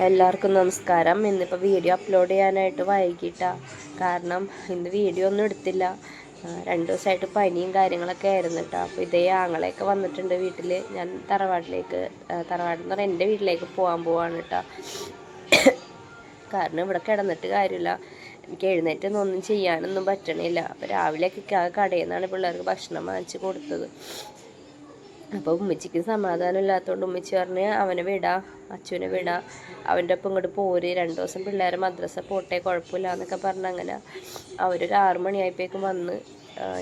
എല്ലാവർക്കും നമസ്കാരം. ഇന്നിപ്പോൾ വീഡിയോ അപ്ലോഡ് ചെയ്യാനായിട്ട് വൈകിട്ടാണ് കാരണം ഇന്ന് വീഡിയോ ഒന്നും എടുത്തില്ല. രണ്ട് ദിവസമായിട്ട് പനിയും കാര്യങ്ങളൊക്കെ ആയിരുന്നു കേട്ടോ അപ്പോൾ ഇതേ ആങ്ങളെയൊക്കെ വന്നിട്ടുണ്ട് വീട്ടിൽ ഞാൻ തറവാട്ടിലേക്ക് തറവാട് എന്ന് പറഞ്ഞാൽ എന്റെ വീട്ടിലേക്ക് പോകാൻ പോവാണ് കേട്ടോ കാരണം ഇവിടെ കിടന്നിട്ട് കാര്യമില്ല. എനിക്ക് എഴുന്നേറ്റ് ഒന്നും ചെയ്യാനൊന്നും പറ്റണില്ല. അപ്പോൾ രാവിലെയൊക്കെ കടയിൽ നിന്നാണ് പിള്ളേർക്ക് ഭക്ഷണം വാങ്ങിച്ച് കൊടുത്തത്. അപ്പോൾ ഉമ്മച്ചിക്ക് സമാധാനം ഇല്ലാത്തതുകൊണ്ട് ഉമ്മച്ചി പറഞ്ഞ് അവനെ വിടാ അച്ഛനെ വിടാ. അവന്റെ ഒപ്പം ഇങ്ങോട്ട് പോര്. രണ്ട് ദിവസം പിള്ളേരെ മദ്രസ പോട്ടെ കുഴപ്പമില്ല എന്നൊക്കെ പറഞ്ഞ് അങ്ങനെ അവരൊരു ആറു മണിയായപ്പോഴേക്കും വന്ന്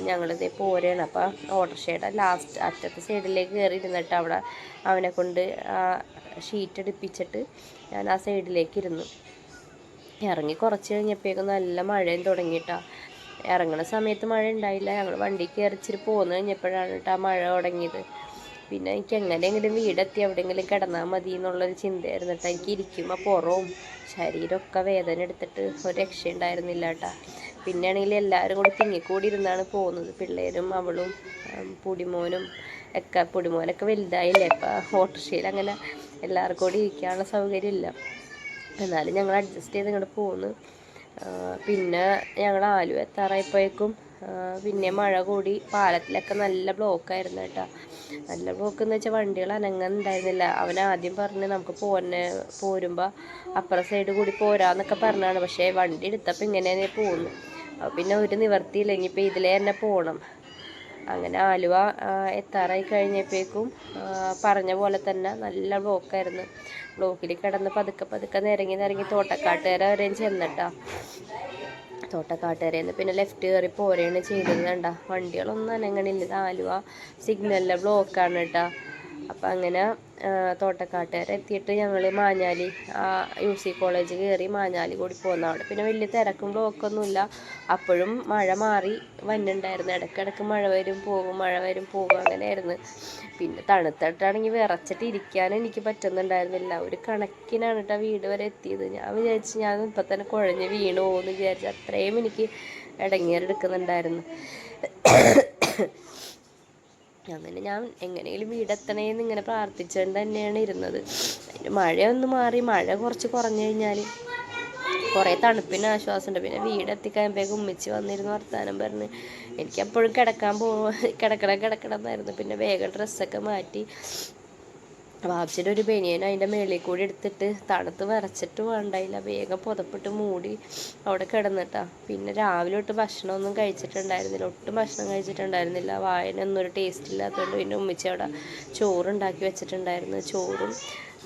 ഞങ്ങളിതേ പോരുകയാണ് അപ്പോൾ ഓട്ടോറിക്ഷയുടെ ലാസ്റ്റ് അറ്റത്തെ സൈഡിലേക്ക് കയറി ഇരുന്നിട്ട് അവിടെ അവനെ കൊണ്ട് ഷീറ്റ് അടുപ്പിച്ചിട്ട് ഞാൻ ആ സൈഡിലേക്ക് ഇരുന്നു ഇറങ്ങി കുറച്ച് കഴിഞ്ഞപ്പോഴേക്കും നല്ല മഴയും തുടങ്ങിയിട്ടാ ഇറങ്ങുന്ന സമയത്ത് മഴ ഉണ്ടായില്ല. ഞങ്ങൾ വണ്ടി കയറിച്ചിട്ട് പോന്നു കഴിഞ്ഞപ്പോഴാണ് കേട്ടോ ആ മഴ തുടങ്ങിയത്. പിന്നെ എനിക്ക് എങ്ങനെയെങ്കിലും വീടെത്തി എവിടെയെങ്കിലും കിടന്നാൽ മതി എന്നുള്ളൊരു ചിന്തയായിരുന്നു കേട്ടോ. എനിക്ക് ഇരിക്കുമ്പോൾ പുറവും ശരീരമൊക്കെ വേദന എടുത്തിട്ട് ഒരു രക്ഷയുണ്ടായിരുന്നില്ല കേട്ടോ. പിന്നെയാണെങ്കിൽ എല്ലാവരും കൂടി തിങ്ങിക്കൂടി ഇരുന്നാണ് പോകുന്നത്. പിള്ളേരും അവളും പുടിമോനും ഒക്കെ പൊടിമോനൊക്കെ വലുതായില്ലേ ഇപ്പം ഓട്ടോറിക്ഷയിൽ അങ്ങനെ എല്ലാവർക്കും കൂടി ഇരിക്കാനുള്ള സൗകര്യമില്ല. എന്നാലും ഞങ്ങൾ അഡ്ജസ്റ്റ് ചെയ്ത് ഇങ്ങോട്ട് പോന്നു. ആ, പിന്നെ ഞങ്ങൾ ആലുവ എത്താറായപ്പോഴേക്കും പിന്നെ മഴ കൂടി. പാലത്തിലൊക്കെ നല്ല ബ്ലോക്കായിരുന്നു കേട്ടോ. നല്ല ബ്ലോക്ക് എന്ന് വെച്ചാൽ വണ്ടികൾ അനങ്ങുന്നുണ്ടായിരുന്നില്ല അവൻ ആദ്യം പറഞ്ഞ് നമുക്ക് പോന്നെ പോരുമ്പോൾ അപ്പുറ സൈഡ് കൂടി പോരാന്നൊക്കെ പറഞ്ഞാണ്. പക്ഷേ വണ്ടി എടുത്തപ്പോൾ ഇങ്ങനെ തന്നെ പോന്നു ഒരു നിവർത്തിയില്ല ഇനിയിപ്പോൾ ഇതിലേ തന്നെ പോകണം അങ്ങനെ ആലുവ എത്താറായി കഴിഞ്ഞപ്പോഴേക്കും പറഞ്ഞ പോലെ തന്നെ നല്ല ബ്ലോക്കായിരുന്നു. ബ്ലോക്കിൽ കിടന്ന് പതുക്കെ പതുക്കെ നിരങ്ങി നിരങ്ങി തോട്ടക്കാട്ടുകാരെ വരെയും ചെന്നിട്ടാ. തോട്ടക്കാട്ടുകാരയിൽ നിന്ന് പിന്നെ ലെഫ്റ്റ് കയറി പോരുകയാണ് ചെയ്തത് കണ്ട. വണ്ടികളൊന്നും അനങ്ങണില്ല. ആലുവ സിഗ്നലിലെ ബ്ലോക്കാണ് കേട്ടോ. അപ്പം അങ്ങനെ തോട്ടക്കാട്ടുകാരെ എത്തിയിട്ട് ഞങ്ങൾ മാഞ്ഞാലി ആ യു സി കോളേജ് കയറി മാഞ്ഞാലി കൂടി പോകുന്ന അവിടെ. പിന്നെ വലിയ തിരക്കും ബ്ലോക്കൊന്നുമില്ല. അപ്പോഴും മഴ മാറി വന്നുണ്ടായിരുന്നു ഇടയ്ക്കിടയ്ക്ക് മഴ വരും പോകും മഴ വരും പോകും അങ്ങനെയായിരുന്നു. പിന്നെ തണുത്തിട്ടാണെങ്കിൽ വിറച്ചിട്ട് ഇരിക്കാൻ എനിക്ക് പറ്റുന്നുണ്ടായിരുന്നില്ല ഒരു കണക്കിനാണ് കേട്ടോ വീട് വരെ എത്തിയത്. ഞാൻ വിചാരിച്ചു ഞാൻ ഇപ്പം തന്നെ കുഴഞ്ഞ് വീണു പോകുമെന്ന് വിചാരിച്ചു അത്രയും എനിക്ക് ഇടങ്ങേറെടുക്കുന്നുണ്ടായിരുന്നു അങ്ങനെ ഞാൻ എങ്ങനെയെങ്കിലും വീടെത്തണേന്ന് ഇങ്ങനെ പ്രാർത്ഥിച്ചുകൊണ്ട് തന്നെയാണ് ഇരുന്നത്. അതിന്റെ മഴയൊന്ന് മാറി മഴ കുറച്ച് കുറഞ്ഞു കഴിഞ്ഞാൽ കുറേ തണുപ്പിന് ആശ്വാസമുണ്ട്. പിന്നെ വീടെത്തിക്കഴിയുമ്പോഴേക്കും ഉമ്മിച്ച് വന്നിരുന്ന് വർത്താനം പറഞ്ഞ് എനിക്കെപ്പോഴും കിടക്കാൻ പോ കിടക്കണം കിടക്കണം എന്നായിരുന്നു. പിന്നെ വേഗം ഡ്രസ്സൊക്കെ മാറ്റി വാപ്സിയുടെ ഒരു ബനിയൻ അതിന്റെ മേളിൽ കൂടി എടുത്തിട്ട് തണുത്ത് വിറച്ചിട്ട് വേണ്ടായില്ല വേഗം പുതപ്പിട്ട് മൂടി അവിടെ കിടന്നിട്ടാ. പിന്നെ രാവിലെ തൊട്ട് ഭക്ഷണമൊന്നും കഴിച്ചിട്ടുണ്ടായിരുന്നില്ല ഒട്ടും ഭക്ഷണം കഴിച്ചിട്ടുണ്ടായിരുന്നില്ല. വായനൊന്നും ഒരു ടേസ്റ്റ് ഇല്ലാത്തതുകൊണ്ട് പിന്നെ ഉമ്മിച്ചി അവിടെ ചോറുണ്ടാക്കി വെച്ചിട്ടുണ്ടായിരുന്നു. ചോറും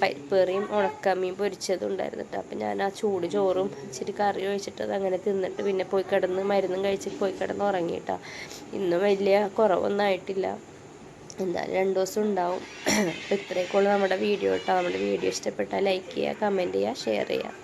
പരിപ്പേറിയും ഉണക്കമീൻ പൊരിച്ചതും ഉണ്ടായിരുന്നു കേട്ടോ അപ്പം ഞാൻ ആ ചൂട് ചോറും ഇച്ചിരി കറി ഒഴിച്ചിട്ട് അങ്ങനെ തിന്നിട്ട് പിന്നെ പോയി കിടന്ന് മരുന്നും കഴിച്ചിട്ട് പോയി കിടന്ന് ഉറങ്ങിയിട്ടാ. ഇന്നും വലിയ കുറവൊന്നും ആയിട്ടില്ല. എന്തായാലും രണ്ട് ദിവസം ഉണ്ടാവും. അപ്പോൾ ഇത്രയൊക്കെ ഉള്ളൂ നമ്മുടെ വീഡിയോ കേട്ടോ. നമ്മുടെ വീഡിയോ ഇഷ്ടപ്പെട്ടാൽ ലൈക്ക് ചെയ്യുക കമന്റ് ചെയ്യുക ഷെയർ ചെയ്യുക.